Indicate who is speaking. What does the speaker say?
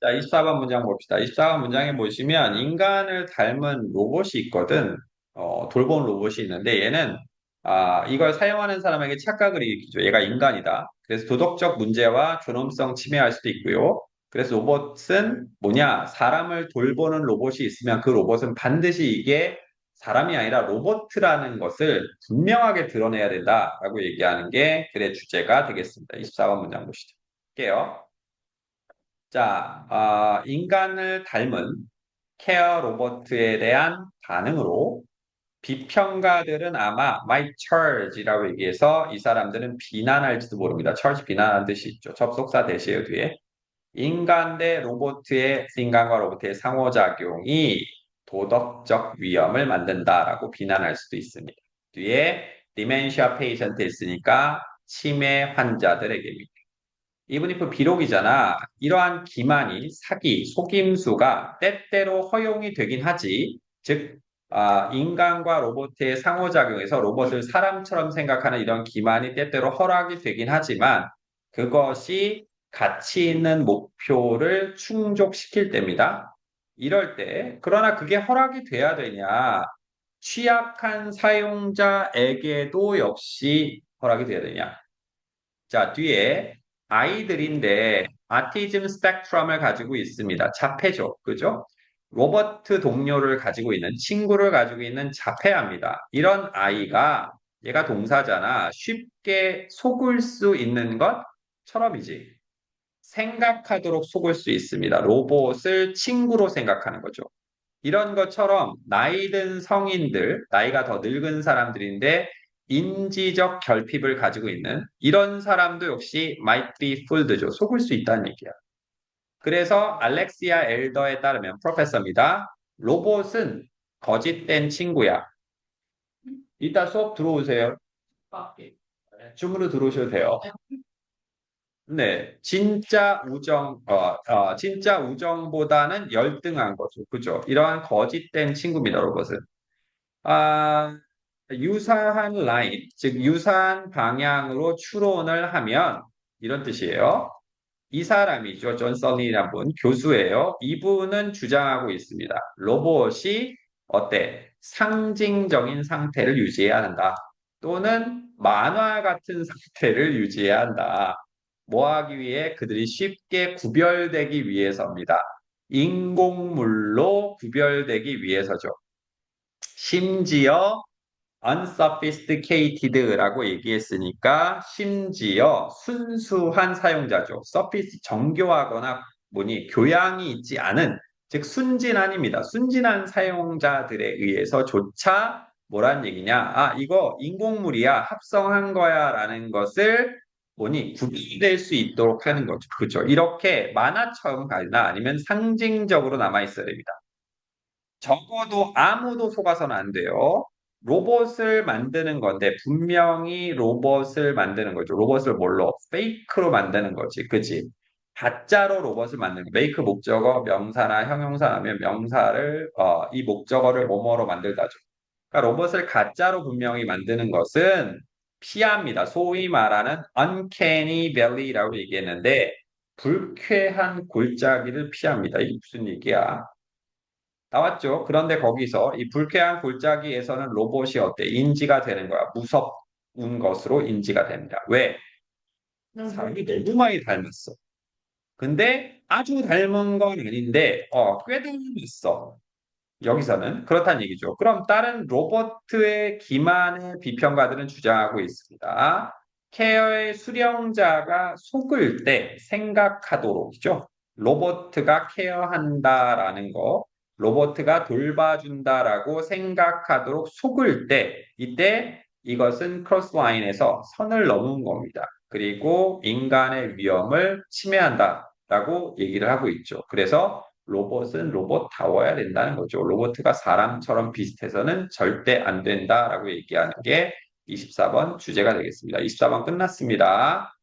Speaker 1: 자, 24번 문장 봅시다. 24번 문장에 보시면 인간을 닮은 로봇이 있거든. 어, 돌봄 로봇이 있는데 얘는 아, 이걸 사용하는 사람에게 착각을 일으키죠. 얘가 인간이다. 그래서 도덕적 문제와 존엄성 침해할 수도 있고요. 그래서 로봇은 뭐냐? 사람을 돌보는 로봇이 있으면 그 로봇은 반드시 이게 사람이 아니라 로봇이라는 것을 분명하게 드러내야 된다라고 얘기하는 게 글의 주제가 되겠습니다. 24번 문장 보시죠. 할게요. 자, 어, 인간을 닮은 케어 로봇에 대한 반응으로 비평가들은 아마 my charge라고 얘기해서 이 사람들은 비난할지도 모릅니다. charge 비난하는 뜻이 있죠. 접속사 대시에요 뒤에. 인간 대 로봇의 인간과 로봇의 상호작용이 도덕적 위험을 만든다라고 비난할 수도 있습니다. 뒤에 dementia patient 있으니까 치매 환자들에게입니다. Even if 비록이잖아. 이러한 기만이 사기, 속임수가 때때로 허용이 되긴 하지. 즉 아, 인간과 로봇의 상호작용에서 로봇을 사람처럼 생각하는 이런 기만이 때때로 허락이 되긴 하지만 그것이 가치 있는 목표를 충족시킬 때입니다. 이럴 때 그러나 그게 허락이 돼야 되냐? 취약한 사용자에게도 역시 허락이 돼야 되냐? 자, 뒤에 아이들인데 아티즘 스펙트럼을 가지고 있습니다. 자폐죠. 그죠? 로버트 동료를 가지고 있는 친구를 가지고 있는 자폐합니다. 이런 아이가 얘가 동사잖아. 쉽게 속을 수 있는 것처럼이지. 생각하도록 속을 수 있습니다. 로봇을 친구로 생각하는 거죠. 이런 것처럼 나이 든 성인들, 나이가 더 늙은 사람들인데 인지적 결핍을 가지고 있는 이런 사람도 역시 might be fooled죠. 속을 수 있다는 얘기야. 그래서 알렉시아 엘더에 따르면 프로페서입니다. 로봇은 거짓된 친구야. 이따 수업 들어오세요. 줌으로 들어오셔도 돼요. 네, 진짜 우정, 어, 어, 진짜 우정보다는 열등한 거죠. 그죠? 이러한 거짓된 친구입니다, 로봇은. 아, 유사한 라인, 즉 유사한 방향으로 추론을 하면 이런 뜻이에요. 이 사람이죠. 존 썰린이라는 분, 교수예요. 이분은 주장하고 있습니다. 로봇이 어때? 상징적인 상태를 유지해야 한다. 또는 만화 같은 상태를 유지해야 한다. 뭐 하기 위해? 그들이 쉽게 구별되기 위해서입니다. 인공물로 구별되기 위해서죠. 심지어 unsophisticated라고 얘기했으니까 심지어 순수한 사용자죠. sophisticated 정교하거나 뭐니 교양이 있지 않은 즉 순진한입니다. 순진한 사용자들에 의해서 조차 뭐란 얘기냐? 아 이거 인공물이야 합성한 거야라는 것을 뭐니 구비될 수 있도록 하는 거죠. 그렇죠. 이렇게 만화처럼 가나 아니면 상징적으로 남아 있어야 됩니다. 적어도 아무도 속아서는 안 돼요. 로봇을 만드는 건데 분명히 로봇을 만드는 거죠. 로봇을 뭘로? 페이크로 만드는 거지. 그지? 가짜로 로봇을 만드는 거. 메이크 목적어 명사나 형용사하면 명사를 어, 이 목적어를 뭐뭐로 만들다죠. 그러니까 로봇을 가짜로 분명히 만드는 것은 피합니다. 소위 말하는 uncanny valley라고 얘기했는데 불쾌한 골짜기를 피합니다. 이게 무슨 얘기야? 나왔죠. 그런데 거기서 이 불쾌한 골짜기에서는 로봇이 어때? 인지가 되는 거야. 무섭은 것으로 인지가 됩니다. 왜? 사람이 너무 많이 닮았어. 근데 아주 닮은 건 아닌데 어, 꽤 닮았어. 여기서는 그렇다는 얘기죠. 그럼 다른 로버트의 기만의 비평가들은 주장하고 있습니다. 케어의 수령자가 속을 때 생각하도록이죠. 로버트가 케어한다라는 거, 로버트가 돌봐준다라고 생각하도록 속을 때, 이때 이것은 크로스 라인에서 선을 넘은 겁니다. 그리고 인간의 위험을 침해한다라고 얘기를 하고 있죠. 그래서 로봇은 로봇다워야 된다는 거죠. 로봇가 사람처럼 비슷해서는 절대 안 된다라고 얘기하는 게 24번 주제가 되겠습니다. 24번 끝났습니다.